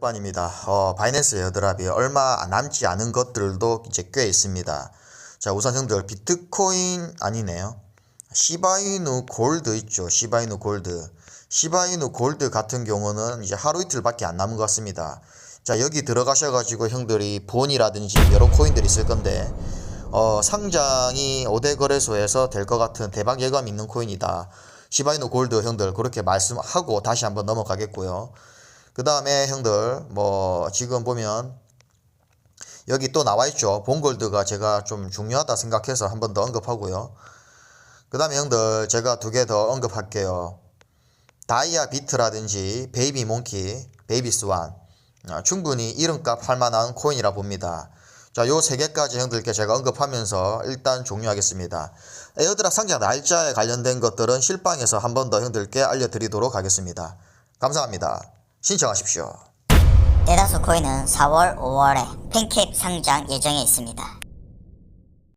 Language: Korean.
반입니다. 어, 바이낸스 에어드랍이 얼마 남지 않은 것들도 이제 꽤 있습니다. 자, 우선 형들 비트코인 아니네요. 시바이누 골드 있죠. 시바이누 골드. 시바이누 골드 같은 경우는 이제 하루 이틀밖에 안 남은 것 같습니다. 자, 여기 들어가셔 가지고 형들이 본이라든지 여러 코인들이 있을 건데, 어, 상장이 5대 거래소에서 될 것 같은 대박 예감 있는 코인이다. 시바이누 골드 형들 그렇게 말씀하고 다시 한번 넘어가겠고요. 그 다음에 형들 뭐 지금 보면 여기 또 나와 있죠. 본골드가 제가 좀 중요하다 생각해서 한 번 더 언급하고요. 그 다음에 형들 제가 두 개 더 언급할게요. 다이아 비트라든지 베이비 몽키, 베이비 스완 아, 충분히 이름값 할 만한 코인이라 봅니다. 자, 요 세 개까지 형들께 제가 언급하면서 일단 종료하겠습니다. 에어드랍 상장 날짜에 관련된 것들은 실방에서 한 번 더 형들께 알려드리도록 하겠습니다. 감사합니다. 신청하십시오. 대다수 코인은 4월, 5월에 팬케이크 상장 예정에 있습니다.